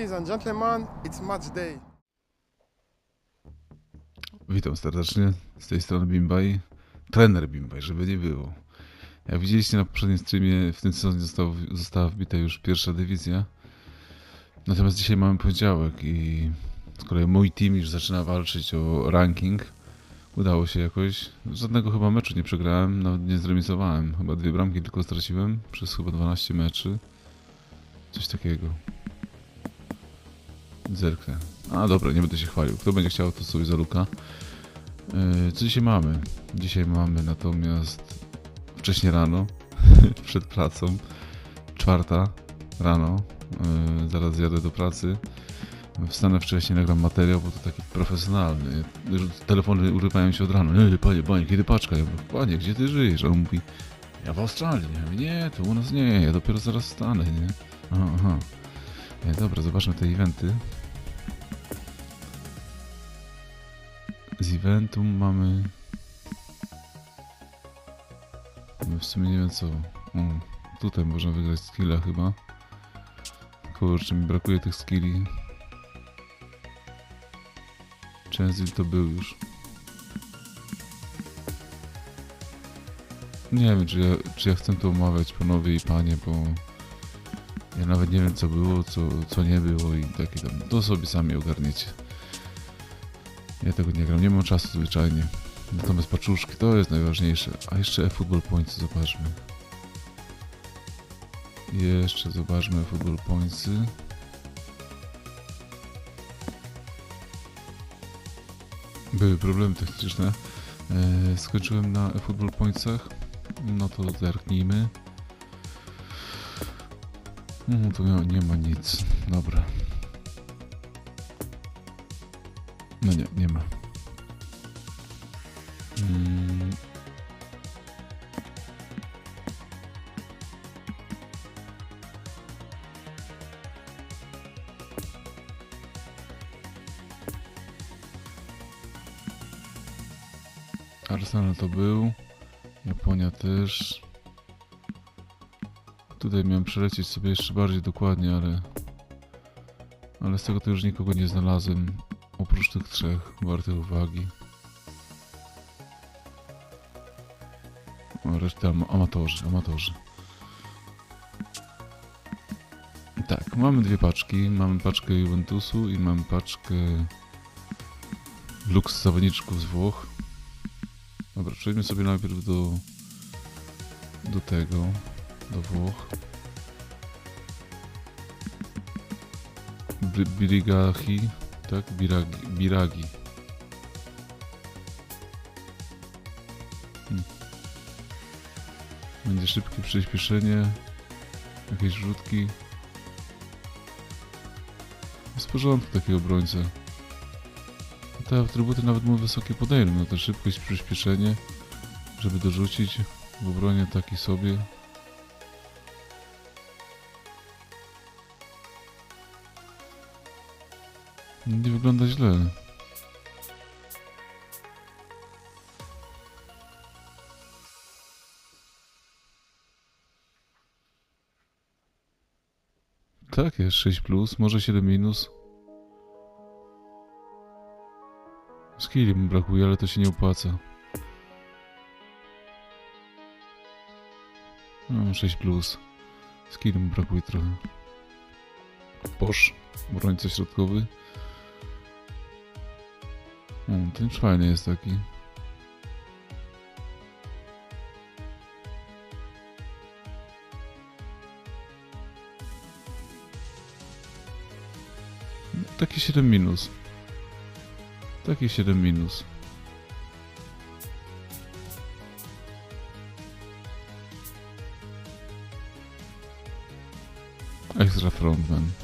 Ladies and gentlemen, it's match day. Witam serdecznie, z tej strony Bimbaj, trener Bimbaj, żeby nie było. Jak widzieliście na poprzednim streamie, w tym sezonie został, została wbita już pierwsza dywizja. Natomiast dzisiaj mamy poniedziałek i z kolei mój team już zaczyna walczyć o ranking. Udało się jakoś. Żadnego chyba meczu nie przegrałem, nawet nie zremisowałem. Chyba dwie bramki tylko straciłem przez chyba 12 meczy. Coś takiego. Zerknę. A dobra, nie będę się chwalił. Kto będzie chciał, to sobie zaluka. Yy, Co dzisiaj mamy? Dzisiaj mamy natomiast wcześnie rano, przed pracą, czwarta rano, yy, zaraz jadę do pracy. Wstanę wcześniej, nagram materiał, bo to taki profesjonalny. Telefony urywają się od rana. Nie, panie, panie, kiedy paczka? Ja mówię, panie, gdzie ty żyjesz? On mówi, ja w Australii. Ja mówię, nie, to u nas nie, ja dopiero zaraz wstanę, nie? Aha. Nie, dobra, zobaczmy te eventy. Z eventu mamy... w sumie nie wiem co. O, tutaj można wygrać skilla chyba. Kurczę, mi brakuje tych skilli. Chenzil to był już. Nie wiem, czy ja, czy ja chcę to omawiać panowie i panie, bo ja nawet nie wiem co było, co, co nie było i takie tam. To sobie sami ogarniecie. Ja tego nie gram, nie mam czasu zwyczajnie. Natomiast paczuszki to jest najważniejsze. A jeszcze e-football points zobaczmy. Jeszcze zobaczmy e-football pointsy. Były problemy techniczne. E, skończyłem na e-football pointsach. No to zerknijmy. No nie, nie ma nic. Dobra. No nie, nie ma. Mm. Arsenal to był. Japonia też. Tutaj miałem przelecieć sobie jeszcze bardziej dokładnie, ale... Ale z tego to już nikogo nie znalazłem. Oprócz tych trzech wartych uwagi. Reszta am amatorzy, amatorzy. Tak, mamy dwie paczki. Mamy paczkę Juventusu i mamy paczkę Lux zawodniczków z Włoch. Dobra, przejdźmy sobie najpierw do do tego, do Włoch. Birigahi, tak? Biragi. Biragi. Hmm. Będzie szybkie przyspieszenie. Jakieś rzutki. Jest w porządku taki obrońca. Te atrybuty nawet mu wysokie podejdą. No to szybkość, przyspieszenie. Żeby dorzucić w obronie taki sobie. Nie wygląda źle. Tak jest, 6 plus, może 7 minus. Skilli mu brakuje, ale to się nie opłaca. No, 6 plus. Skilli mu brakuje trochę. Posz, obrońca środkowy. O, ten już fajny jest taki. Taki 7 minus. Taki 7 minus. Extra frontman.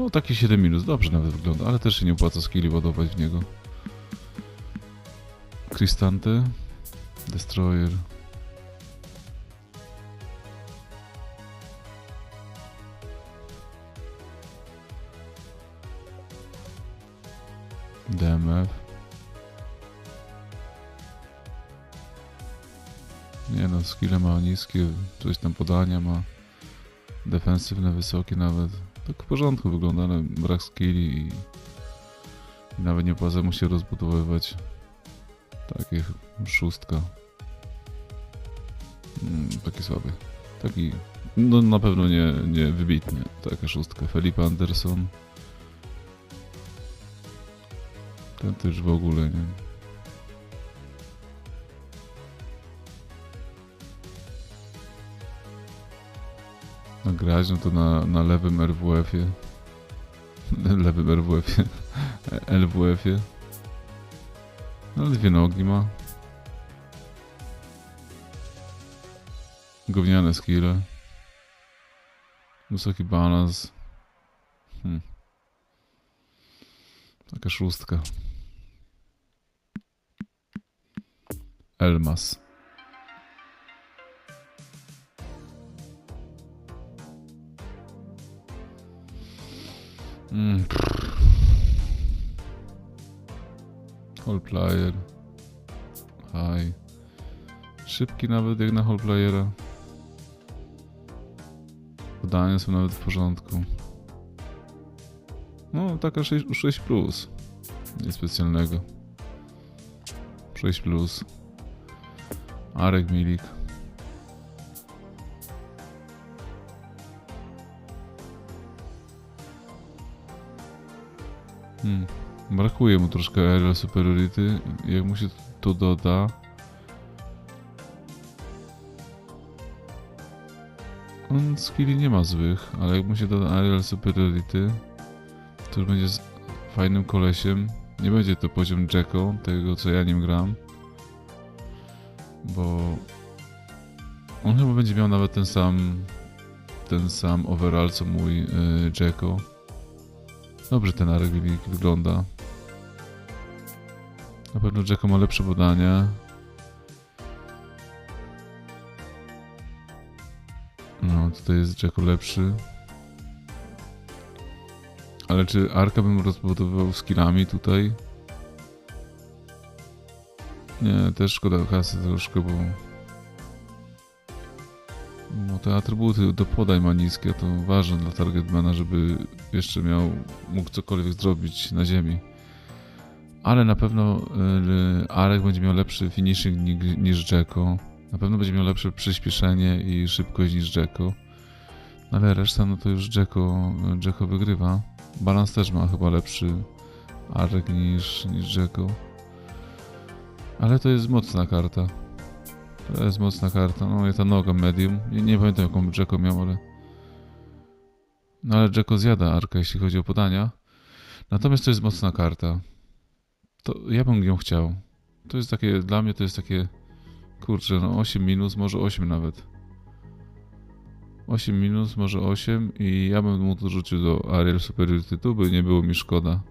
No, taki 7 minus, dobrze nawet wygląda, ale też się nie opłaca skilli ładować w niego. Cristante, Destroyer. DMF. Nie No, skille ma niskie, coś tam podania ma. Defensywne wysokie nawet. Tak w porządku wygląda, ale brak skilli i, i nawet nie opłaca mu się rozbudowywać. Takie szóstka. Mm, taki słaby. Taki, no na pewno nie, nie wybitny. Taka szóstka. Felipe Anderson. Ten też w ogóle nie. No grać, no to na, na lewym RWF-ie. lewym RWF-ie. LWF-ie. No dwie nogi ma. Gówniane skille. Wysoki balans. Hmm. Taka szóstka. Elmas. Mm. Hall player. High. Szybki nawet jak na hall playera. Podania są nawet w porządku. No, taka 6, 6 plus. Nic specjalnego. 6 plus. Arek Milik. Hmm. Brakuje mu troszkę aerial superiority. Jak mu się to doda. On skilli nie ma złych, ale jak mu się doda aerial superiority, to już będzie z fajnym kolesiem. Nie będzie to poziom Jacko, tego co ja nim gram. Bo on chyba będzie miał nawet ten sam ten sam overall co mój y, Jacko. Dobrze ten Arek Wilik wygląda. Na pewno Jacko ma lepsze podania. No, tutaj jest Jacko lepszy. Ale czy Arka bym rozbudowywał skillami tutaj? Nie, też szkoda kasy troszkę, bo... No te atrybuty do podań ma niskie, to ważne dla targetmana, żeby jeszcze miał, mógł cokolwiek zrobić na ziemi. Ale na pewno y, Arek będzie miał lepszy finishing ni- niż Jacko. Na pewno będzie miał lepsze przyspieszenie i szybkość niż Jacko. Ale reszta, no to już Jacko, Jacko wygrywa. Balans też ma chyba lepszy Arek niż, niż Jacko. Ale to jest mocna karta. To jest mocna karta. No i ta noga medium. Nie, nie pamiętam jaką Jacko miał, ale... No ale Jacko zjada Arka, jeśli chodzi o podania. Natomiast to jest mocna karta. To ja bym ją chciał. To jest takie, dla mnie to jest takie... Kurczę, no 8 minus, może 8 nawet. 8 minus, może 8 i ja bym mu to rzucił do Ariel Superiority, tu by nie było mi szkoda.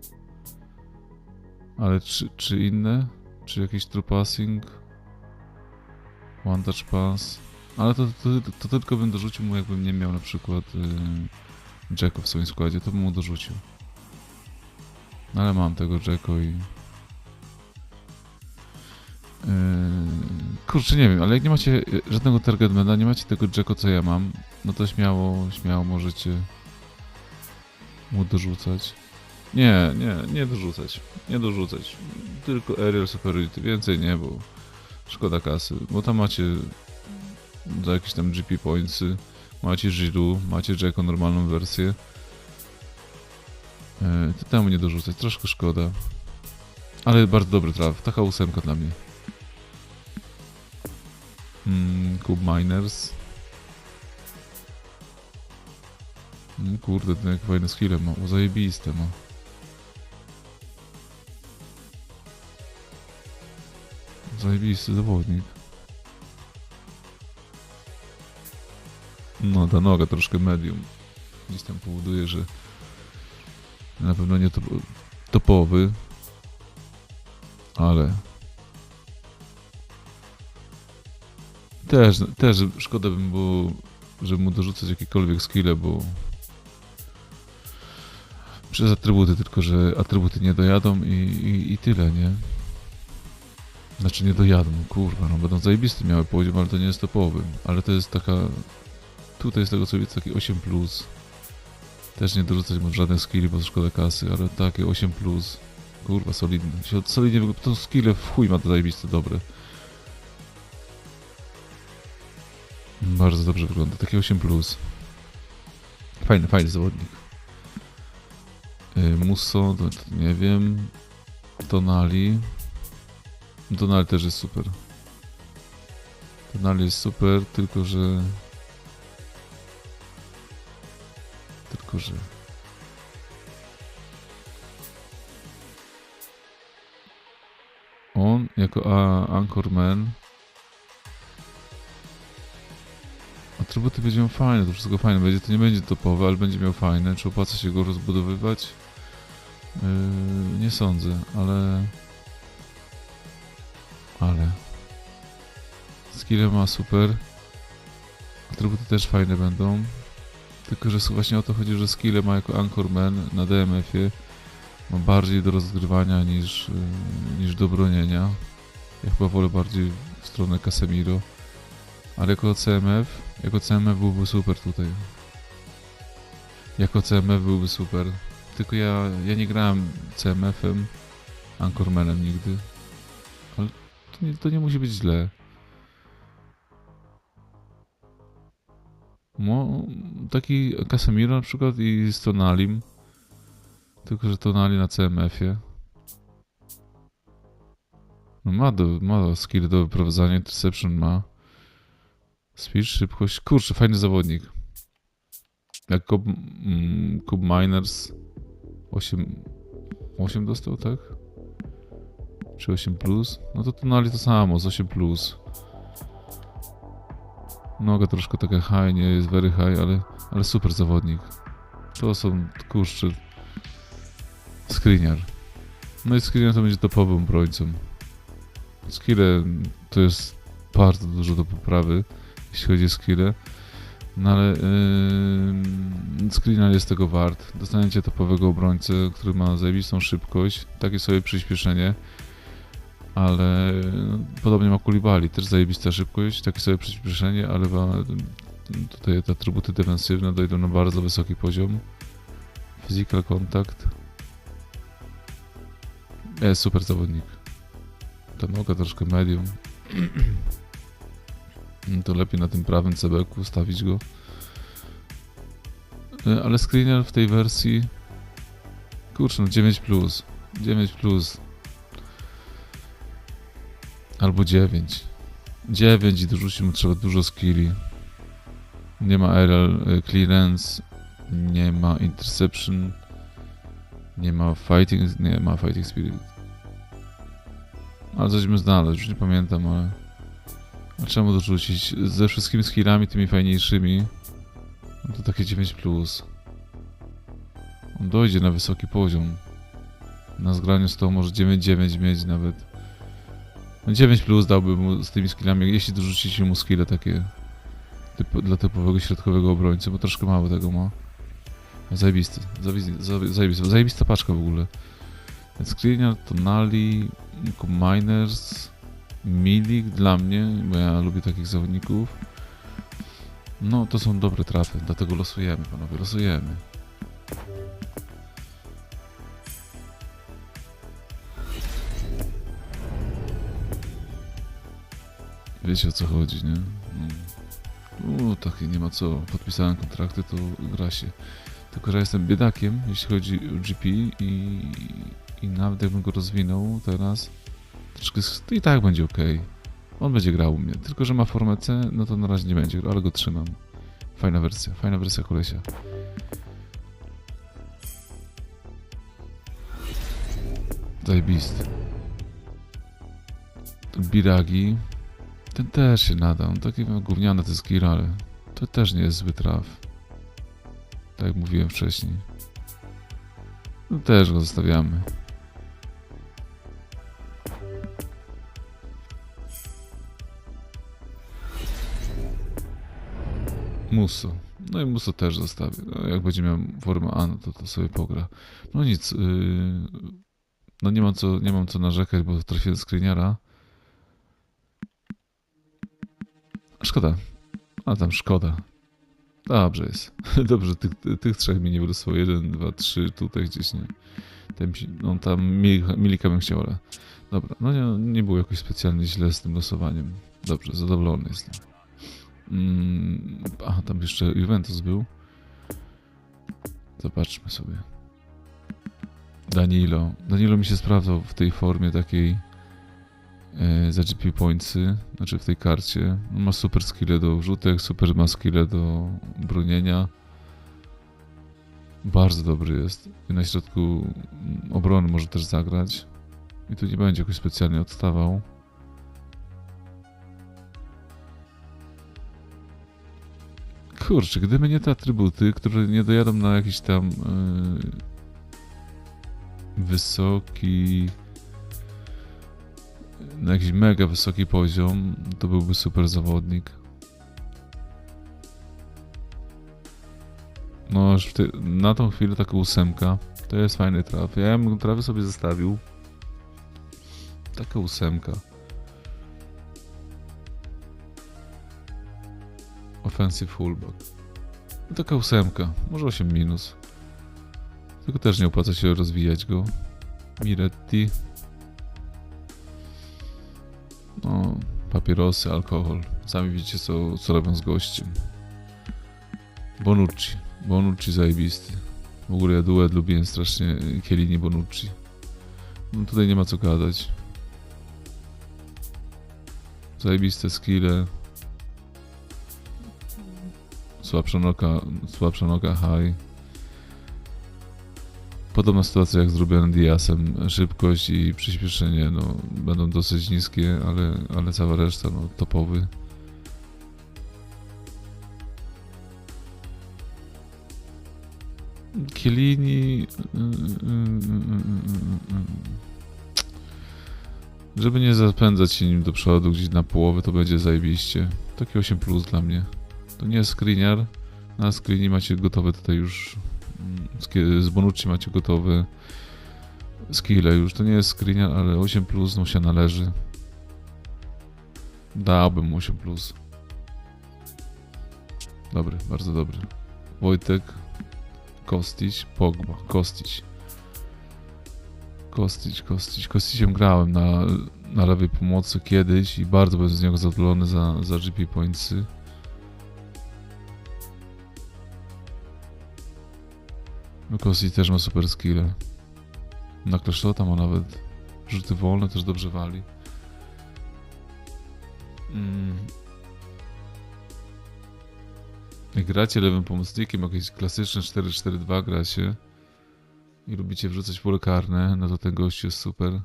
Ale czy, czy inne? Czy jakiś true passing? One touch pass? Ale to, to, to, tylko bym dorzucił mu jakbym nie miał na przykład yy, Jacko w swoim składzie, to bym mu dorzucił. Ale mam tego Jacko i... Yy, kurczę, nie wiem, ale jak nie macie żadnego targetmana, nie macie tego Jacko, co ja mam, no to śmiało, śmiało możecie mu dorzucać. Nie, nie, nie dorzucać. Nie dorzucać. Tylko Aerial Superiority, więcej nie, bo szkoda kasy. Bo tam macie za jakieś tam GP pointsy, macie Jiru, macie Jacko normalną wersję. Yy, to temu nie dorzucać, troszkę szkoda. Ale bardzo dobry traf, taka ósemka dla mnie. Mm, Cube Miners. Mm, kurde, ten jak fajne skille ma, zajebiste ma. Zajebisty zawodnik. No, ta noga troszkę medium. Gdzieś tam powoduje, że na pewno nie top, topowy, ale też, też szkoda bym było, żeby mu dorzucać jakiekolwiek skille, bo przez atrybuty, tylko że atrybuty nie dojadą i, i, i tyle, nie? Znaczy nie dojadą, kurwa, no będą zajebisty miały poziom, ale to nie jest topowy. Ale to jest taka... Tutaj z tego co widzę taki 8+. Plus. Też nie dorzucać mu żadnych skilli, bo szkoda kasy, ale takie 8+. Plus. Kurwa, solidne. Solidnie. To skille w chuj ma to zajebiste, dobre. Bardzo dobrze wygląda. Takie 8+. Plus. Fajny, fajny zawodnik. Yy, Musso, to, to nie wiem. Tonali. Tonali też jest super. Tonali jest super, tylko że... Tylko że... On jako a, Anchorman Atrybuty będzie miał fajne, to wszystko fajne będzie, to nie będzie topowe, ale będzie miał fajne. Czy opłaca się go rozbudowywać? Yy, nie sądzę, ale... Ale... Skille ma super. Atrybuty też fajne będą. Tylko, że właśnie o to chodzi, że skille ma jako Anchorman na DMF-ie. Ma bardziej do rozgrywania niż, yy, niż do bronienia. Ja chyba wolę bardziej w stronę Casemiro. Ale jako CMF, jako CMF byłby super tutaj. Jako CMF byłby super. Tylko ja, ja nie grałem CMF-em, Anchormanem nigdy. To nie, to nie musi być źle. Taki Casemiro na przykład i z Tonalim. Tylko, że Tonali na CMF-ie. No ma, do, ma skill do wyprowadzania, interception ma. Speed, szybkość. Kurczę, fajny zawodnik. Jak Cobb, mm, Miners 8, 8 dostał, tak? Czy 8 plus? No to Tonali to samo, z 8 plus. Noga troszkę taka high, nie jest very high, ale, ale super zawodnik. To są, kurczę, Skriniar. No i Skriniar to będzie topowym obrońcą. Skille to jest bardzo dużo do poprawy jeśli chodzi o skille. No ale yy, Screener jest tego wart. Dostaniecie topowego obrońcę, który ma zajebistą szybkość, takie sobie przyspieszenie, ale yy, podobnie ma Kulibali, też zajebista szybkość, takie sobie przyspieszenie, ale tutaj te atrybuty defensywne dojdą na bardzo wysoki poziom. Physical contact. Jest super zawodnik. Ta noga troszkę medium. No To lepiej na tym prawym cebeku ustawić go. E, Ale screener w tej wersji. Kurczę, no 9 plus. 9 plus. Albo 9. 9 i dorzucić mu trzeba dużo skilli. Nie ma RL e, clearance. Nie ma interception. Nie ma fighting. Nie ma fighting spirit. Ale coś bym znalazł, już nie pamiętam, ale. A czemu dorzucić? Ze wszystkimi skillami tymi fajniejszymi. No to takie 9 plus. On dojdzie na wysoki poziom. Na zgraniu z tą może 9-9 mieć nawet. No 9 plus dałby mu z tymi skillami, jeśli dorzucicie mu skille takie typu, dla typowego środkowego obrońcy, bo troszkę mało tego ma. Zajebisty, zajebisty, zajebisty, zajebista paczka w ogóle. Screener, Tonali, Miners, Milik dla mnie, bo ja lubię takich zawodników. No, to są dobre trafy, dlatego losujemy, panowie, losujemy. Wiecie o co chodzi, nie? No, takie nie ma co. Podpisałem kontrakty, to gra się. Tylko, że jestem biedakiem, jeśli chodzi o GP i, i nawet jakbym go rozwinął teraz, troszkę, to i tak będzie ok. On będzie grał u mnie. Tylko, że ma formę C, no to na razie nie będzie ale go trzymam. Fajna wersja, fajna wersja kolesia. Zajebisty. Biragi. Ten też się nada. On taki miał gówniane te skill, ale to też nie jest zły traf. Tak jak mówiłem wcześniej. No też go zostawiamy. Muso. No i Muso też zostawię. No, jak będzie miał formę A, no to, to sobie pogra. No nic. Yy, no nie mam, co, nie mam co narzekać, bo trafiłem screeniara. Szkoda. A tam szkoda. Dobrze jest. Dobrze, tych, tych trzech mi nie wyrosło. Jeden, dwa, trzy, tutaj gdzieś nie. Ten, no tam mil- milika bym chciał, ale... Dobra, no nie, nie było jakoś specjalnie źle z tym losowaniem. Dobrze, zadowolony jestem. Mm, aha, tam jeszcze Juventus był. Zobaczmy sobie. Danilo. Danilo mi się sprawdzał w tej formie takiej za GP Pointsy, znaczy w tej karcie. Ma super skille do wrzutek, super ma skille do bronienia. Bardzo dobry jest. I na środku obrony może też zagrać. I tu nie będzie jakoś specjalnie odstawał. Kurczę, gdyby nie te atrybuty, które nie dojadą na jakiś tam yy, wysoki, na jakiś mega wysoki poziom, to byłby super zawodnik. No, aż ty, na tą chwilę taka ósemka, to jest fajny traf. Ja bym trafy sobie zostawił. Taka ósemka. Offensive fullback. No taka ósemka, może 8 minus. Tylko też nie opłaca się rozwijać go. Miretti. No, papierosy, alkohol. Sami widzicie co, co robią z gościem. Bonucci. Bonucci zajebisty. W ogóle ja duet lubiłem strasznie Chiellini Bonucci. No tutaj nie ma co gadać. Zajebiste skille. Słabsza noga, słabsza noga high. Podobna sytuacja jak z Ruben Diasem. Szybkość i przyspieszenie no, będą dosyć niskie, ale, ale cała reszta no, topowy. Kielini. Żeby nie zapędzać się nim do przodu gdzieś na połowę, to będzie zajebiście. Taki 8 plus dla mnie. To nie jest screeniar. Na screenie macie gotowe tutaj już. Z Bonucci macie gotowe skille już. To nie jest screeniar, ale 8 plus no się należy. Dałbym mu 8 plus. Dobry, bardzo dobry. Wojtek, Kostić, Pogba, Kostić. Kostić, Kostić. Kosticiem grałem na, na lewej pomocy kiedyś i bardzo byłem z niego zadowolony za, za GP Pointsy. Kostić też ma super skille. Na Clashota ma nawet rzuty wolne, też dobrze wali. Mm. Jak gracie lewym pomocnikiem, jakieś klasyczne 4-4-2 gracie i lubicie wrzucać pole karne, no to ten gość jest super.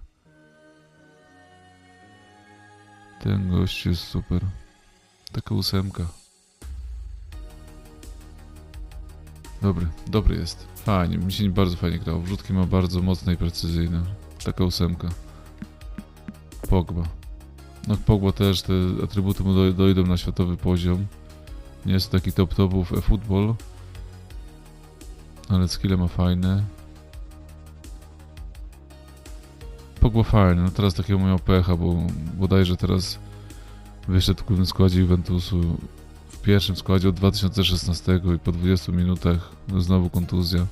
Ten gość jest super. Taka ósemka. Dobry, dobry jest. Fajnie, mi się bardzo fajnie grało. Wrzutki ma bardzo mocne i precyzyjne. Taka ósemka. Pogba. No Pogba też, te atrybuty mu doj- dojdą na światowy poziom. Nie jest to taki top topów e-football. Ale skille ma fajne. Pogba fajny, no teraz takiego miał pecha, bo bodajże teraz wyszedł w głównym składzie Juventusu pierwszym składzie od 2016 i po 20 minutach znowu kontuzja.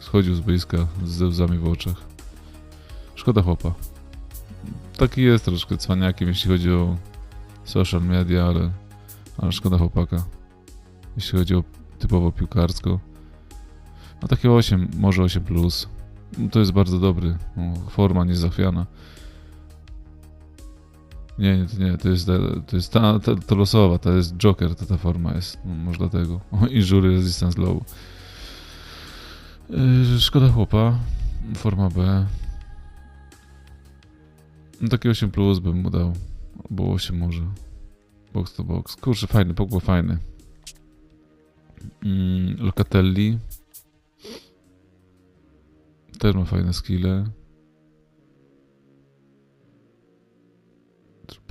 Schodził z boiska ze łzami w oczach. Szkoda chłopa. Taki jest troszkę cwaniakiem, jeśli chodzi o social media, ale, ale szkoda chłopaka. Jeśli chodzi o typowo piłkarsko. No takie 8, może 8 plus. To jest bardzo dobry. No, forma niezachwiana. Nie, nie, to nie, to jest, to jest ta, ta, to losowa, to jest Joker, to ta forma jest. No, może dlatego. O, Injury Resistance Low. Yy, szkoda chłopa. Forma B. No takie 8 plus bym mu dał. Albo 8 może. Box to box. Kurczę, fajny, Pogba fajny. Mm, Locatelli. Też ma fajne skille.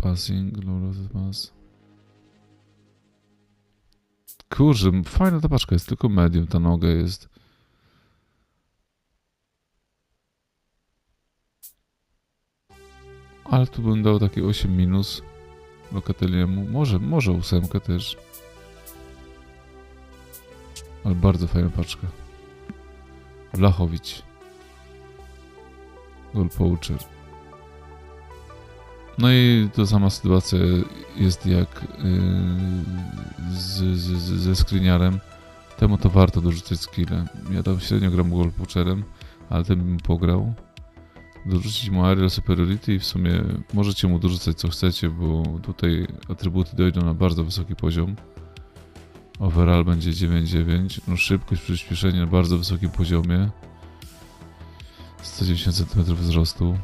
Passing, Lola Pass. Kurczę, fajna ta paczka jest, tylko medium ta noga jest. Ale tu bym dał takie 8 minus. Lokateliemu. Może, może ósemkę też. Ale bardzo fajna paczka. Wlachowicz. Gol Poacher. No i to sama sytuacja jest jak yy, z, z, ze screeniarem. Temu to warto dorzucić skille. Ja tam średnio gram Gol Poacherem, ale ten bym pograł. Dorzucić mu Aerial Superiority i w sumie możecie mu dorzucać co chcecie, bo tutaj atrybuty dojdą na bardzo wysoki poziom. Overall będzie 9.9. No szybkość, przyspieszenie na bardzo wysokim poziomie. 190 cm wzrostu.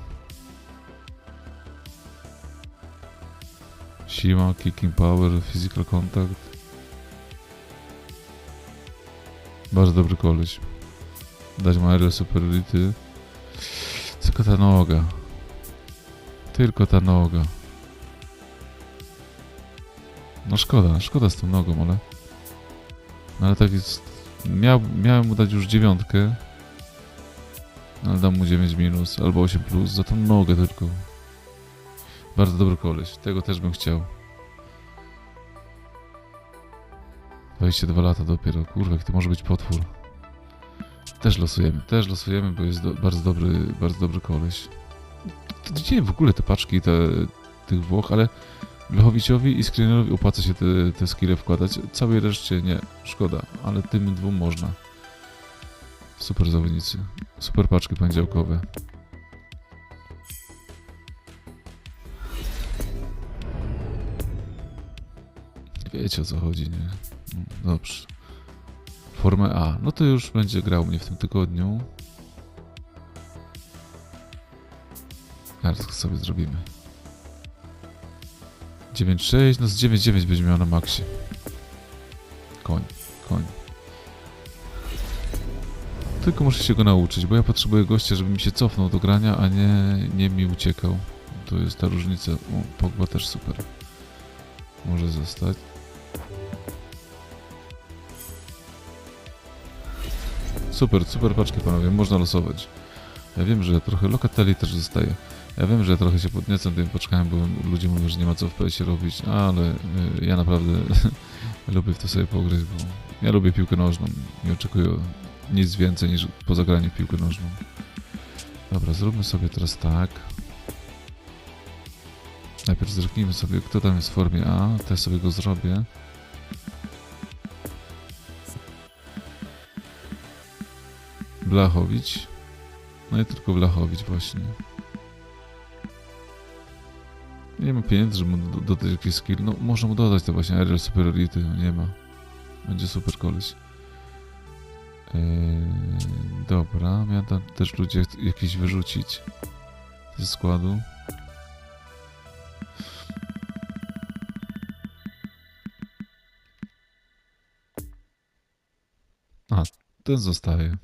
Siła, kicking power, physical contact. Bardzo dobry koleś. Dać mu aerial superiority. Tylko ta noga. Tylko ta noga. No szkoda, szkoda z tą nogą, ale... No ale tak jest... Miał, miałem mu dać już dziewiątkę. Ale dam mu 9 minus albo 8 plus za tą nogę tylko. Bardzo dobry koleś. Tego też bym chciał. 22 lata dopiero. Kurwa, jaki to może być potwór. Też losujemy, też losujemy, bo jest do, bardzo dobry, bardzo dobry koleś. Gdzie w ogóle te paczki te, tych Włoch, ale Blachowiciowi i Skriniarowi opłaca się te, te skille wkładać. Całej reszcie nie, szkoda, ale tym dwóm można. Super zawodnicy. Super paczki poniedziałkowe. Wiecie o co chodzi, nie? Dobrze. Formę A. No to już będzie grał mnie w tym tygodniu. Zaraz sobie zrobimy. 9.6, no z 9.9 będzie miał na maksie. Koń, koń. Tylko muszę się go nauczyć, bo ja potrzebuję gościa, żeby mi się cofnął do grania, a nie, nie mi uciekał. To jest ta różnica. O, Pogba też super. Może zostać. Super, super paczki panowie, można losować. Ja wiem, że trochę Locatelli też zostaje. Ja wiem, że trochę się podniecam tymi paczkami, bo ludzie mówią, że nie ma co w PS robić, ale y, ja naprawdę lubię w to sobie pograć, bo ja lubię piłkę nożną. Nie oczekuję nic więcej niż poza granie w piłkę nożną. Dobra, zróbmy sobie teraz tak. Najpierw zerknijmy sobie, kto tam jest w formie A. To ja sobie go zrobię. Blachowicz. No i tylko Blachowicz właśnie. Nie ma pieniędzy, żeby mu do- dodać jakiś skill. No, można mu dodać to właśnie Aerial Superiority. No, nie ma. Będzie super koleś. Eee, dobra, miałem tam też ludzie ch- jakieś wyrzucić ze składu. A, ten zostaje.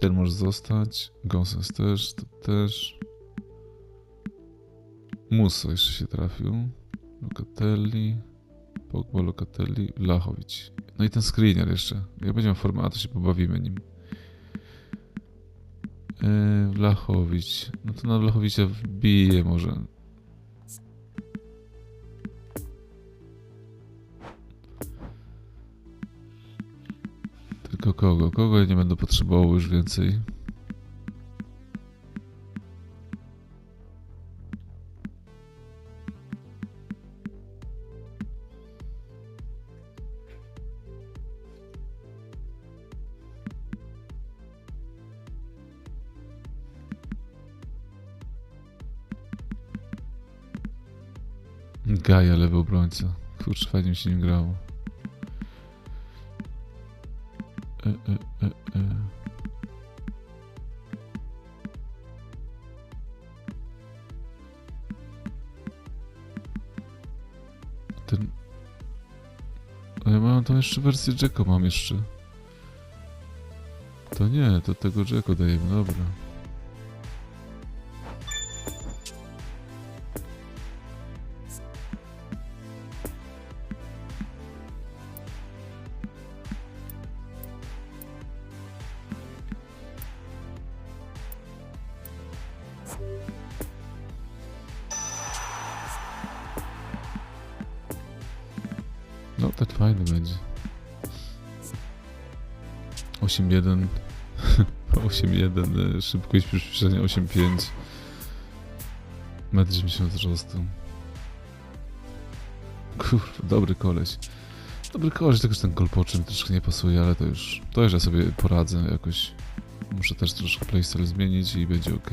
Ten może zostać. Gosens też, to też. Musso jeszcze się trafił. Locatelli. Pogba, Locatelli, Lachowicz. No i ten screener jeszcze. Jak będziemy formę to się pobawimy nim. Yy, Wlachowicz. No to na Wlachowicza wbije może. Tylko kogo? Kogo ja nie będę potrzebował już więcej? Gaja, lewy obrońca. Kurczę, fajnie mi się nim grało. E, e, e. Ten... A ja mam tam jeszcze wersję Jacko, mam jeszcze. To nie, to tego Jacko dajemy, dobra. 8.1 8.1 y, Szybkość przyspieszenia 8.5 Metr 90 wzrostu. Kurwa, dobry koleś. Dobry koleś, tylko że ten kolpoczy mi troszkę nie pasuje, ale to już To już ja sobie poradzę jakoś. Muszę też troszkę playstyle zmienić i będzie ok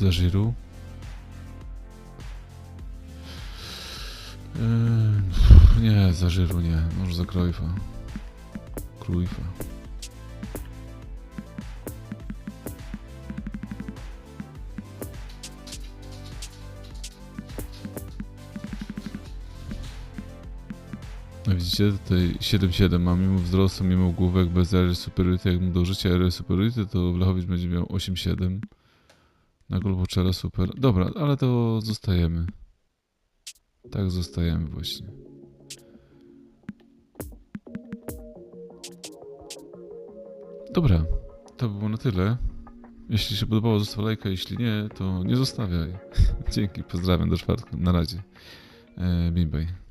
Zażyru Yy, nie, za Żyru nie. Może za Krojfa. Krujfa. No widzicie, tutaj 7-7 ma mimo wzrostu, mimo główek, bez RS Superiority. Jak mu do życia RS Superiority, to Blachowicz będzie miał 8-7. Na Golboczera super. Dobra, ale to zostajemy. Tak zostajemy właśnie. Dobra, to było na tyle. Jeśli się podobało, zostaw lajka, jeśli nie, to nie zostawiaj. Dzięki, pozdrawiam do czwartku. Na razie. E, bye bye.